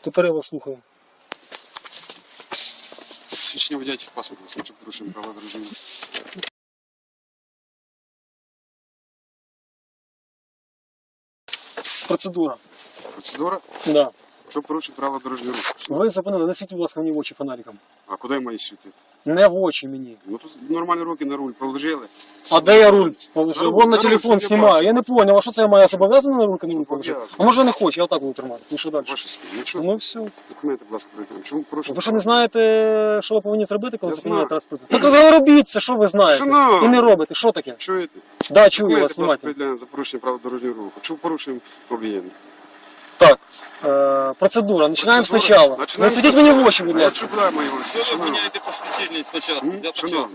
Тепер я вас слухаю. Свідчення водячих паспорт, якщо порушуємо правила дорожнього. Процедура. Процедура, Да. Що порушує правила дорожнього руху. Ви зупинили, не світіть, будь ласка, мені в очі фонариком. А куди я маю світити? Не в очі мені. Ну тут нормальні руки на руль положили. А де я руль положив? Вон на телефон знімаю. Я не поняв, а що це я маю зобов'язаний на руки на руль положити? А може не хочу, я отак буду тримати. Ну що далі? Якщо Ну все. документи, будь ласка, перекриємо. Чому порушуєте? Ви що не знаєте, що ви повинні зробити, коли зупиняєте транспорт? Так ви робіть це, що ви знаєте. Шановний. І не робите. Що таке? Чуєте? Да, чую Документи, вас, будь ласка, знімайте. за порушення правил дорожнього руху. Чому порушуємо об'єднання? Так, Э, процедура. Начинаем Процедура. спочатку. Не Починаємо світіть мені в очи, очі, будь А я ласка. маю його? Що ви міняєте посвідчення спочатку? М? Для початку.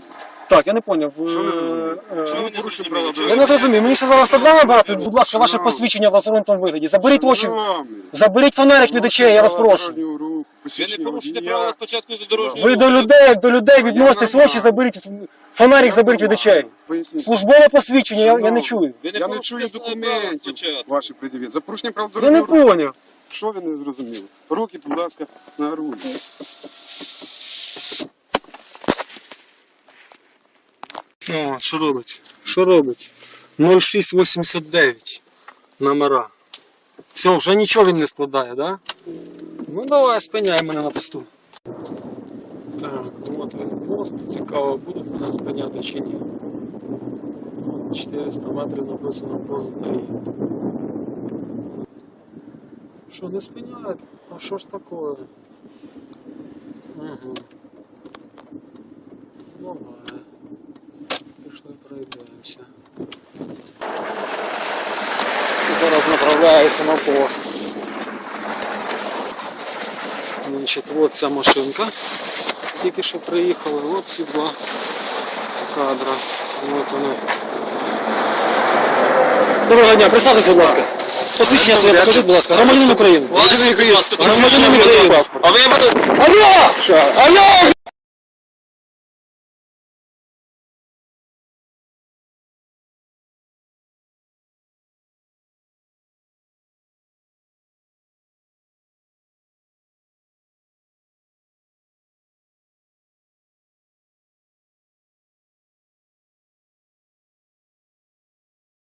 Так, я не поняв. Ви, Що ви зрозуміли? е, Що ви не порушуємо зрозуміли? Я не зрозумів, мені ще зараз треба брати. будь ласка, ваше посвідчення в розгорнутому вигляді. Заберіть очі, Шановний. заберіть фонарик від очей, я вас прошу. дорожнього руху, Ви не посвідчення порушите водія. правила спочатку до дорожнього Ви до руху. людей, як до людей відноситесь, очі заберіть, фонарик заберіть від очей. Поясніть. Службове посвідчення, я, я не чую. Ви не Я не порушите чую основне право документів спочатку. ваші пред'явіть. За порушення прав Я не дорожнього руху. поняв. Що ви не зрозуміли? Руки, будь ласка, на руль. О, що робить? Що робить? 0689 номера. Все, вже нічого він не складає, да? Ну давай, спиняй мене на посту. Так, от він пост. Цікаво, будуть мене спиняти чи ні. От 400 метрів написано пост ДАІ. Що, не спиняють? А що ж таке? Угу. Нормально. Пішли пройдемося. Зараз направляюся на пост. Значить, от ця машинка. Тільки що приїхали, от ці два кадра. От вони. Доброго дня, представтесь, будь ласка. Посвідчення своє покажіть, будь ласка. Громадянин України. Громадянин України. А ви. Алло! Алло!